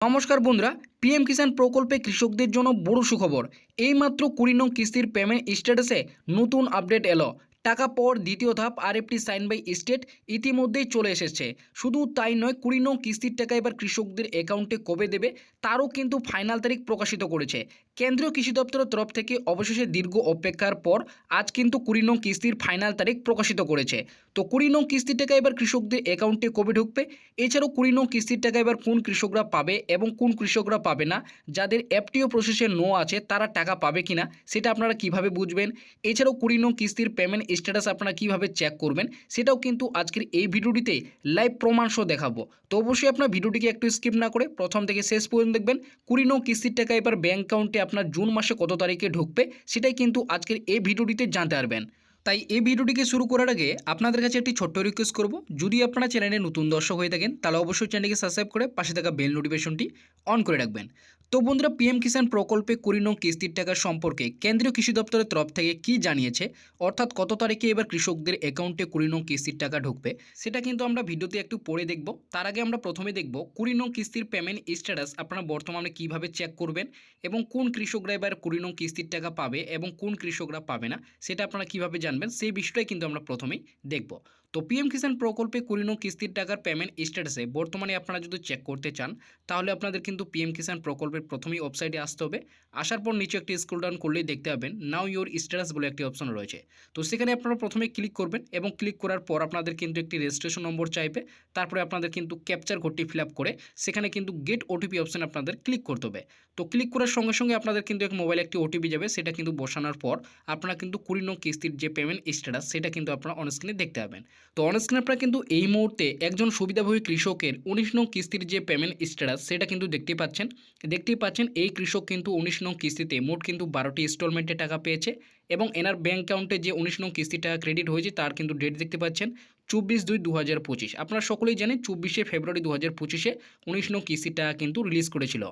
নমস্কার বন্ধুরা পিএম কিষাণ প্রকল্পে কৃষকদের জন্য বড় সুখবর। এইমাত্র কুড়ি নং কিস্তির পেমেন্ট স্ট্যাটাসে নতুন আপডেট এলো। টাকা পাওয়ার দ্বিতীয় ধাপ আর আরএফটি সাইন বাই স্টেট ইতিমধ্যেই চলে এসেছে। শুধু তাই নয়, কুড়ি নং কিস্তির টাকা এবার কৃষকদের অ্যাকাউন্টে কবে দেবে, তারও কিন্তু ফাইনাল তারিখ প্রকাশিত করেছে। কেন্দ্রীয় কৃষি দপ্তরের তরফ থেকে অবশেষে দীর্ঘ অপেক্ষার পর আজ কিন্তু কুড়ি নং কিস্তির ফাইনাল তারিখ প্রকাশিত করেছে। তো কুড়ি নং কিস্তির টাকা এবার কৃষকদের অ্যাকাউন্টে কবে ঢুকবে? এছাড়াও কুড়ি নং কিস্তির টাকা এবার কোন কৃষকরা পাবে এবং কোন কৃষকরা পাবে না? যাদের অ্যাপটিও প্রসেসে নো আছে, তারা টাকা পাবে কি না সেটা আপনারা কীভাবে বুঝবেন? এছাড়াও কুড়ি নং কিস্তির পেমেন্ট স্ট্যাটাস আপনারা কীভাবে চেক করবেন? সেটাও কিন্তু আজকের এই ভিডিওটিতে লাইভ প্রমাণ সহ দেখাবো। তো অবশ্যই আপনার ভিডিওটিকে একটু স্কিপ না করে প্রথম থেকে শেষ পর্যন্ত দেখবেন। কুড়ি নং কিস্তির টাকা এবার ব্যাঙ্ক অ্যাকাউন্টে আপনার জুন মাসে কত তারিখে ঢুকবে সেটাই কিন্তু আজকের এই ভিডিওটিতে জানতে পারবেন। তাই এই ভিডিওটিকে শুরু করার আগে আপনাদের কাছে একটি ছোট্ট রিকোয়েস্ট করব। যদি আপনারা চ্যানেলে নতুন দর্শক হয়ে থাকেন, তাহলে অবশ্যই চ্যানেলকে সাবস্ক্রাইব করে পাশে থাকা বেল নোটিফিকেশনটি অন করে রাখবেন। তো বন্ধুরা পিএম কিষাণ প্রকল্পে কুড়ি নং কিস্তির টাকা সম্পর্কে কেন্দ্রীয় কৃষি দপ্তরের তরফ থেকে কি জানিয়েছে? অর্থাৎ কত তারিখে এবার কৃষকদের অ্যাকাউন্টে কুড়ি নং কিস্তির টাকা ঢুকবে? সেটা কিন্তু আমরা ভিডিওতে একটু পড়ে দেখব। তার আগে আমরা প্রথমে দেখব কুড়ি নং কিস্তির পেমেন্ট স্ট্যাটাস আপনারা বর্তমানে কীভাবে চেক করবেন এবং কোন কৃষকরা এবার কুড়ি নং কিস্তির টাকা পাবে এবং কোন কৃষকরা পাবে না, সেটা আপনারা কীভাবে জানবেন? সেই বিষয়টাই কিন্তু আমরা প্রথমেই দেখব। তো পিএম কিষাণ প্রকল্পে কুড়ি নং কিস্তির টাকার পেমেন্ট স্ট্যাটাসে বর্তমানে আপনারা যদি চেক করতে চান, তাহলে আপনাদের কিন্তু পিএম কিষাণ প্রকল্পের প্রথমেই ওয়েবসাইটে আসতে হবে। আসার পর নিচে একটি স্ক্রল ডাউন করলেই দেখতে পাবেন নাও ইওর স্ট্যাটাস বলে একটি অপশন রয়েছে। তো সেখানে আপনারা প্রথমে ক্লিক করবেন এবং ক্লিক করার পর আপনাদের কিন্তু একটি রেজিস্ট্রেশন নম্বর চাইবে। তারপরে আপনাদের কিন্তু ক্যাপচার কোডটি ফিল করে সেখানে কিন্তু গেট ওটিপি অপশন আপনাদের ক্লিক করতে হবে। তো ক্লিক করার সঙ্গে সঙ্গে আপনাদের কিন্তু এক মোবাইলে একটি ওটিপি যাবে, সেটা কিন্তু বসানোর পর আপনারা কিন্তু কুড়ি নং কিস্তির যে পেমেন্ট স্ট্যাটাস সেটা কিন্তু আপনারা অনস্ক্রিনে দেখতে পাবেন। তো অনস্ক্রিন আপনারা কিন্তু এই মুহূর্তে একজন সুবিধাভোগী কৃষকের উনিশ নং কিস্তির যে পেমেন্ট স্ট্যাটাস সেটা কিন্তু দেখতে পাচ্ছেন। দেখতেই পাচ্ছেন, এই কৃষক কিন্তু উনিশ নং কিস্তিতে মোট কিন্তু বারোটি ইনস্টলমেন্টে টাকা পেয়েছে। এবং এনার ব্যাঙ্ক অ্যাকাউন্টে যে উনিশ নং কিস্তির টাকা ক্রেডিট হয়েছে, তার কিন্তু ডেট দেখতে পাচ্ছেন চব্বিশ দুই দু হাজার পঁচিশ। আপনারা সকলেই জানেন চব্বিশে ফেব্রুয়ারি দু হাজার পঁচিশে উনিশ নং কিস্তির টাকা কিন্তু রিলিজ করেছিল।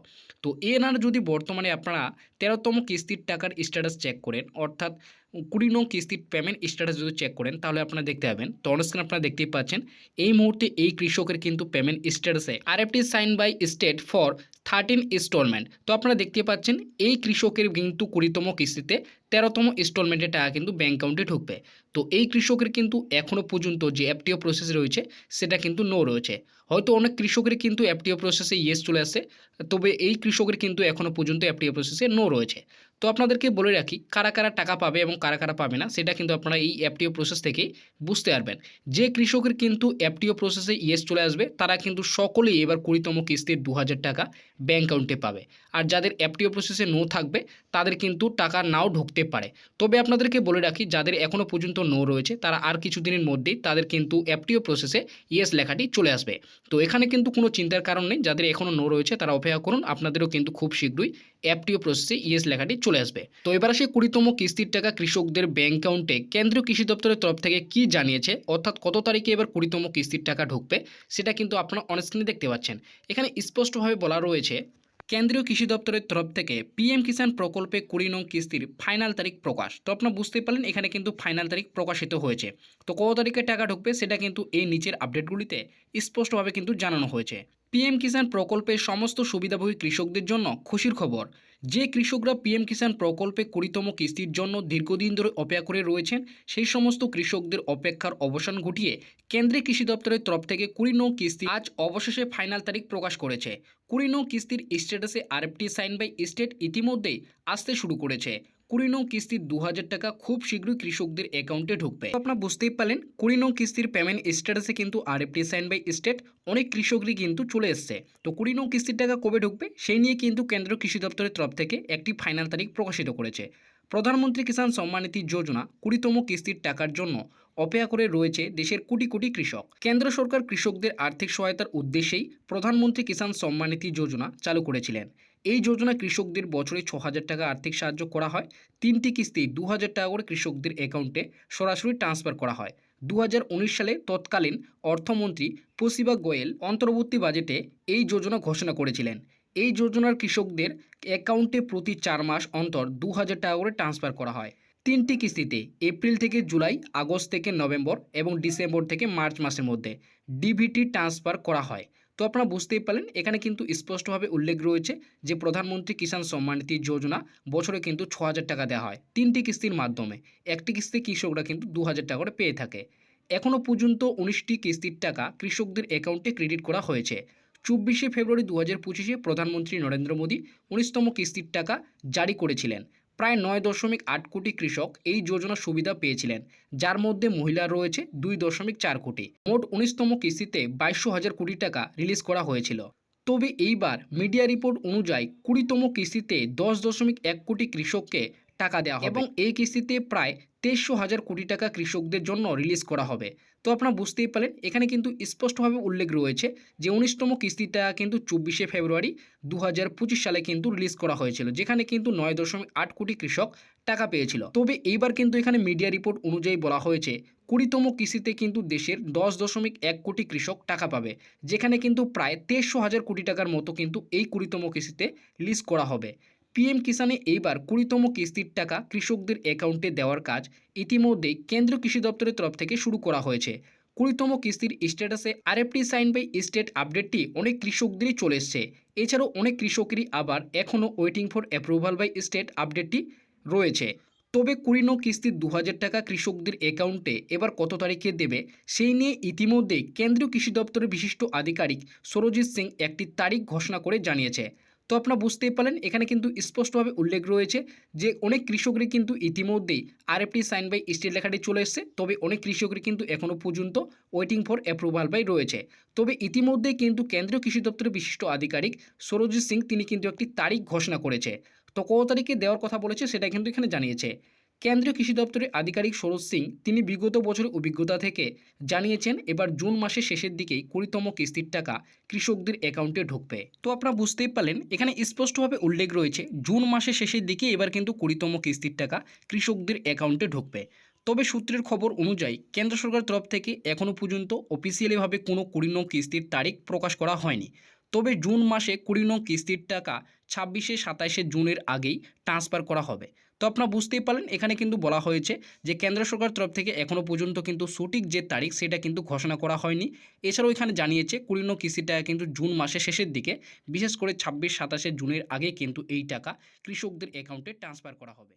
তো এনার যদি বর্তমানে আপনারা তেরোতম কিস্তির টাকার স্ট্যাটাস চেক করেন, অর্থাৎ কুড়ি নং কিস্তির পেমেন্ট স্ট্যাটাস যদি চেক করেন, তাহলে আপনারা দেখতে পাবেন তো অনস্ক্রিন আপনারা দেখতেই পাচ্ছেন, এই মুহূর্তে এই কৃষকের কিন্তু পেমেন্ট স্ট্যাটাসে আর RFT sign by state for thirteen instalment তো আপনারা দেখতে পাচ্ছেন, এই কৃষকের কিন্তু কুড়িতম কিস্তিতে তেরোতম ইনস্টলমেন্টের টাকা কিন্তু ব্যাঙ্ক অ্যাকাউন্টে ঢুকবে। তো এই কৃষকের কিন্তু এখনও পর্যন্ত যে অ্যাপটিও প্রসেস রয়েছে, সেটা কিন্তু নো রয়েছে। হয়তো অনেক কৃষকের কিন্তু অ্যাপটিও প্রসেসে ইয়েস চলে আসে, তবে এই কৃষকের কিন্তু এখনও পর্যন্ত অ্যাপটিও প্রসেসে নো রয়েছে। তো আপনাদেরকে বলে রাখি, কারা কারা টাকা পাবে এবং কারা কারা পাবে না, সেটা কিন্তু আপনারা এই এফটিও প্রসেস থেকেই বুঝতে পারবেন। যে কৃষকের কিন্তু এফটিও প্রসেসে ইয়েস চলে আসবে, তারা কিন্তু সকলেই এবার কুড়িতম কিস্তির দু হাজার টাকা ব্যাঙ্ক অ্যাকাউন্টে পাবে। আর যাদের অ্যাপটিও প্রসেসে নো থাকবে, তাদের কিন্তু টাকা নাও ঢুকতে পারে। তবে আপনাদেরকে বলে রাখি, যাদের এখনও পর্যন্ত নো রয়েছে, তারা আর কিছুদিনের মধ্যেই তাদের কিন্তু এফটিও প্রসেসে ইয়েস লেখাটি চলে আসবে। তো এখানে কিন্তু কোনো চিন্তার কারণ নেই, যাদের এখনও নো রয়েছে, তারা অপেক্ষা করুন, আপনাদেরও কিন্তু খুব শীঘ্রই এফটিও প্রসেসে ইয়েস লেখাটি চলে আসবে। তো এবার আসে কুড়িতম কিস্তির টাকা কৃষকদের ব্যাঙ্ক অ্যাকাউন্টে কেন্দ্রীয় কৃষি দপ্তরের তরফ থেকে কি জানিয়েছে? অর্থাৎ কত তারিখে এবার কুড়িতম কিস্তির টাকা ঢুকবে? সেটা কিন্তু আপনারা অনস্ক্রিনে দেখতে পাচ্ছেন। এখানে স্পষ্টভাবে বলা রয়েছে, কেন্দ্রীয় কৃষি দপ্তরের তরফ থেকে পিএম কিষাণ প্রকল্পে কুড়ি নং কিস্তির ফাইনাল তারিখ প্রকাশ। তো আপনারা বুঝতে পারলেন, এখানে কিন্তু ফাইনাল তারিখ প্রকাশিত হয়েছে। তো কত তারিখে টাকা ঢুকবে সেটা কিন্তু এই নিচের আপডেটগুলিতে স্পষ্টভাবে কিন্তু জানানো হয়েছে। পিএম কিষাণ প্রকল্পের সমস্ত সুবিধাভোগী কৃষকদের জন্য খুশির খবর। যে কৃষকরা পিএম কিষাণ প্রকল্পে কুড়িতম কিস্তির জন্য দীর্ঘদিন ধরে অপেক্ষা করে রয়েছেন, সেই সমস্ত কৃষকদের অপেক্ষার অবসান ঘটিয়ে কেন্দ্রীয় কৃষি দপ্তরের তরফ থেকে কুড়ি নং কিস্তি আজ অবশেষে ফাইনাল তারিখ প্রকাশ করেছে। কুড়ি নৌ কিস্তির স্ট্যাটাসে আরএফটি সাইন বাই স্টেট ইতিমধ্যেই আসতে শুরু করেছে। কুড়ি নং কিস্তির দু হাজার টাকা খুব শীঘ্রই কৃষকদের অ্যাকাউন্টে ঢুকবে। আপনার বুঝতেই পারলেন, কুড়ি নং কিস্তির পেমেন্ট স্ট্যাটাসে কিন্তু আর আরএফটি সাইন বাই স্টেট অনেক কৃষকরই কিন্তু চলে এসছে। তো কুড়ি নং কিস্তির টাকা কবে ঢুকবে, সেই নিয়ে কিন্তু কেন্দ্র কৃষি দপ্তরের তরফ থেকে একটি ফাইনাল তারিখ প্রকাশিত করেছে। প্রধানমন্ত্রী কিষাণ সম্মান নিধি যোজনা কুড়িতম কিস্তির টাকার জন্য অপেক্ষা করে রয়েছে দেশের কোটি কোটি কৃষক। কেন্দ্র সরকার কৃষকদের আর্থিক সহায়তার উদ্দেশ্যেই প্রধানমন্ত্রী কিষাণ সম্মান নিধি যোজনা চালু করেছিলেন। এই যোজনা কৃষকদের বছরে ছ হাজার টাকা আর্থিক সাহায্য করা হয়। তিনটি কিস্তি দু হাজার টাকা করে কৃষকদের অ্যাকাউন্টে সরাসরি ট্রান্সফার করা হয়। দু হাজার উনিশ সালে তৎকালীন অর্থমন্ত্রী প্রসিবা গোয়েল অন্তর্বর্তী বাজেটে এই যোজনা ঘোষণা করেছিলেন। এই যোজনার কৃষকদের অ্যাকাউন্টে প্রতি চার মাস অন্তর দু হাজার টাকা করে ট্রান্সফার করা হয়। তিনটি কিস্তিতে এপ্রিল থেকে জুলাই, আগস্ট থেকে নভেম্বর এবং ডিসেম্বর থেকে মার্চ মাসের মধ্যে ডিভিটি ট্রান্সফার করা হয়। তো আপনারা বুঝতেই পারলেন, এখানে কিন্তু স্পষ্টভাবে উল্লেখ রয়েছে যে প্রধানমন্ত্রী কিষাণ সম্মান নিধি যোজনা বছরে কিন্তু ছ হাজার টাকা দেওয়া হয় তিনটি কিস্তির মাধ্যমে। একটি কিস্তি কৃষকরা কিন্তু দু হাজার টাকা করে পেয়ে থাকে। এখনও পর্যন্ত উনিশটি কিস্তির টাকা কৃষকদের অ্যাকাউন্টে ক্রেডিট করা হয়েছে। চব্বিশে ফেব্রুয়ারি দু হাজার পঁচিশে প্রধানমন্ত্রী নরেন্দ্র মোদী উনিশতম কিস্তির টাকা জারি করেছিলেন। প্রায় নয় দশমিক আট কোটি কৃষক এই যোজনার সুবিধা পেয়েছিলেন, যার মধ্যে মহিলা রয়েছে দুই দশমিক চার কোটি। মোট উনিশতম কিস্তিতে বাইশশো হাজার কোটি টাকা রিলিজ করা হয়েছিল। তবে এইবার মিডিয়া রিপোর্ট অনুযায়ী কুড়িতম কিস্তিতে দশ দশমিক এক কোটি কৃষককে টাকা দেওয়া হবে। এবং এই কিস্তিতে প্রায় তেইশশো হাজার কোটি টাকা কৃষকদের জন্য রিলিজ করা হবে। তো আপনারা বুঝতেই পারেন এখানে কিন্তু স্পষ্টভাবে উল্লেখ রয়েছে যে উনিশতম কিস্তিটা কিন্তু চব্বিশে ফেব্রুয়ারি দু হাজার পঁচিশ সালে কিন্তু রিলিজ করা হয়েছিল, যেখানে কিন্তু নয় দশমিক আট কোটি কৃষক টাকা পেয়েছিল। তবে এইবার কিন্তু এখানে মিডিয়া রিপোর্ট অনুযায়ী বলা হয়েছে, কুড়িতম কিস্তিতে কিন্তু দেশের দশ দশমিক এক কোটি কৃষক টাকা পাবে, যেখানে কিন্তু প্রায় তেইশশো হাজার কোটি টাকার মতো কিন্তু এই কুড়িতম কিস্তিতে লিস্ট করা হবে। পিএম কিষানে এইবার কুড়িতম কিস্তির টাকা কৃষকদের অ্যাকাউন্টে দেওয়ার কাজ ইতিমধ্যেই কেন্দ্রীয় কৃষি দপ্তরের তরফ থেকে শুরু করা হয়েছে। কুড়িতম কিস্তির স্ট্যাটাসে আরএফটি সাইন বাই স্টেট আপডেটটি অনেক কৃষকদেরই চলে এসছে। এছাড়াও অনেক কৃষকেরই আবার এখনও waiting for approval by state আপডেটটি রয়েছে। তবে কুড়ি নং কিস্তির দু হাজার টাকা কৃষকদের অ্যাকাউন্টে এবার কত তারিখে দেবে, সেই নিয়ে ইতিমধ্যেই কেন্দ্রীয় কৃষি দপ্তরের বিশিষ্ট আধিকারিক সরজিৎ সিং একটি তারিখ ঘোষণা করে জানিয়েছে। তো আপনারা বুঝতেই পারলেন, এখানে কিন্তু স্পষ্টভাবে উল্লেখ রয়েছে যে অনেক কৃষকরা কিন্তু ইতিমধ্যেই আরএফটি সাইন বাই স্টেট লেখাটি চলে এসছে। তবে অনেক কৃষকরা কিন্তু এখনও পর্যন্ত ওয়েটিং ফর অ্যাপ্রুভাল বাই রয়েছে। তবে ইতিমধ্যেই কিন্তু কেন্দ্রীয় কৃষি দপ্তরের বিশিষ্ট আধিকারিক সরজিৎ সিং তিনি কিন্তু একটি তারিখ ঘোষণা করেছে। তো কত তারিখে দেওয়ার কথা বলেছে সেটা কিন্তু এখানে জানিয়েছে। কেন্দ্রীয় কৃষি দপ্তরের আধিকারিক সরোজ সিং তিনি বিগত বছরের অভিজ্ঞতা থেকে জানিয়েছেন, এবার জুন মাসের শেষের দিকেই কুড়িতম কিস্তির টাকা কৃষকদের অ্যাকাউন্টে ঢুকবে। তো আপনারা বুঝতেই পারলেন, এখানে স্পষ্টভাবে উল্লেখ রয়েছে, জুন মাসের শেষের দিকে এবার কিন্তু কুড়িতম কিস্তির টাকা কৃষকদের অ্যাকাউন্টে ঢুকবে। তবে সূত্রের খবর অনুযায়ী, কেন্দ্র সরকার তরফ থেকে এখনও পর্যন্ত অফিসিয়ালিভাবে কোনো কুড়ি নং কিস্তির তারিখ প্রকাশ করা হয়নি। তবে জুন মাসে কুড়ি নং কিস্তির টাকা ছাব্বিশে সাতাশে জুনের আগেই ট্রান্সফার করা হবে। তো আপনারা বুঝতেই পারলেন, এখানে কিন্তু বলা হয়েছে যে কেন্দ্র সরকার তরফ থেকে এখনও পর্যন্ত কিন্তু সঠিক যে তারিখ সেটা কিন্তু ঘোষণা করা হয়নি। এছাড়াও এখানে জানিয়েছে কুড়ি নং কিস্তির টাকা কিন্তু জুন মাসের শেষের দিকে, বিশেষ করে ছাব্বিশ, সাতাশে জুনের আগে কিন্তু এই টাকা কৃষকদের অ্যাকাউন্টে ট্রান্সফার করা হবে।